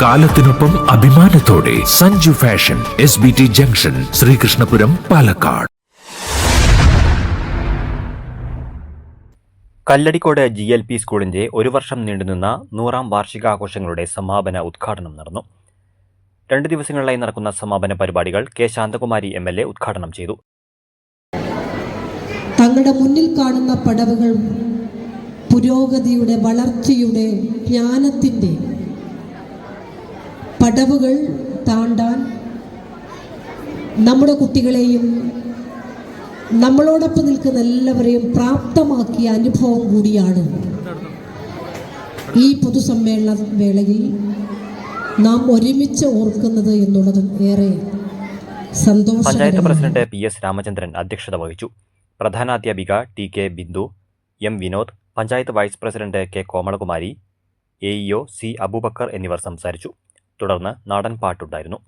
കാലത്തിനൊപ്പം അഭിമാനത്തോടെ Sanju fashion S B T junction Sreekrishnapuram Palakkad. Kalladikode G L P സ്കൂളിന്റെ ഒരു വർഷം നീണ്ടുനിന്ന നൂറാം വാർഷികാഘോഷങ്ങളുടെ സമാപന ഉദ്ഘാടനം നടന്നു. രണ്ട് ദിവസങ്ങളിലായി നടക്കുന്ന സമാപന പരിപാടികൾ K Santhakumari M L A ഉദ്ഘാടനം ചെയ്തു. തങ്ങളുടെ മുന്നിൽ കാണുന്ന പടവുകൾ പുരോഗതിയുടെ വളർച്ചയുടെ ജ്ഞാനത്തിന്റെ പടവുകൾ താണ്ടാൻ നമ്മുടെ കുട്ടികളെയും നമ്മളോടൊപ്പം നിൽക്കുന്ന എല്ലാവരെയും പ്രാപ്തമാക്കിയ അനുഭവം കൂടിയാണ് ഈ പൊതുസമ്മേളന വേളയിൽ നാം ഒരുമിച്ച് ഓർക്കുന്നത് എന്നുള്ളതും ഏറെ സന്തോഷം panchayat president P S Ramachandran അധ്യക്ഷത വഹിച്ചു. പ്രധാനാധ്യാപിക T K Bindu M Vinod panchayat vice president K Komalakumari A EO C Aboobacker എന്നിവർ സംസാരിച്ചു. തുടർന്ന് നാടൻ പാട്ടുണ്ടായിരുന്നു.